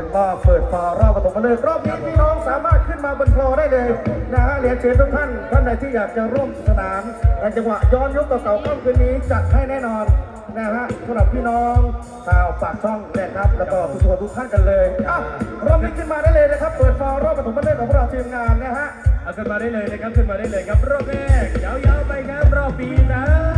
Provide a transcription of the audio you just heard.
ถึงรอบเปิดฟอร์รอบปฐมฤกษ์รอบนี้พี่น้องสามารถขึ้นมาบนฟลอร์ได้เลยนะฮะเรียนเชิญทุกท่านท่านใดที่อยากจะร่วมสนานในจังหวะย้อนยุคเก่าๆค่ำคืนนี้จัดให้แน่นอนนะฮะสำหรับพี่น้องชาวปากช่องนะครับ แล้วก็ทุกคนทุกท่านกันเลยอะรอบนี้ขึ้นมาได้เลยนะครับ เปิดฟอร์รอบปฐมฤกษ์ของพวกเราทีมงานนะฮะเอาขึ้นมาได้เลยนะครับขึ้นมาได้เลยครับรอบแรกยาวๆไปครับรอบปีนะ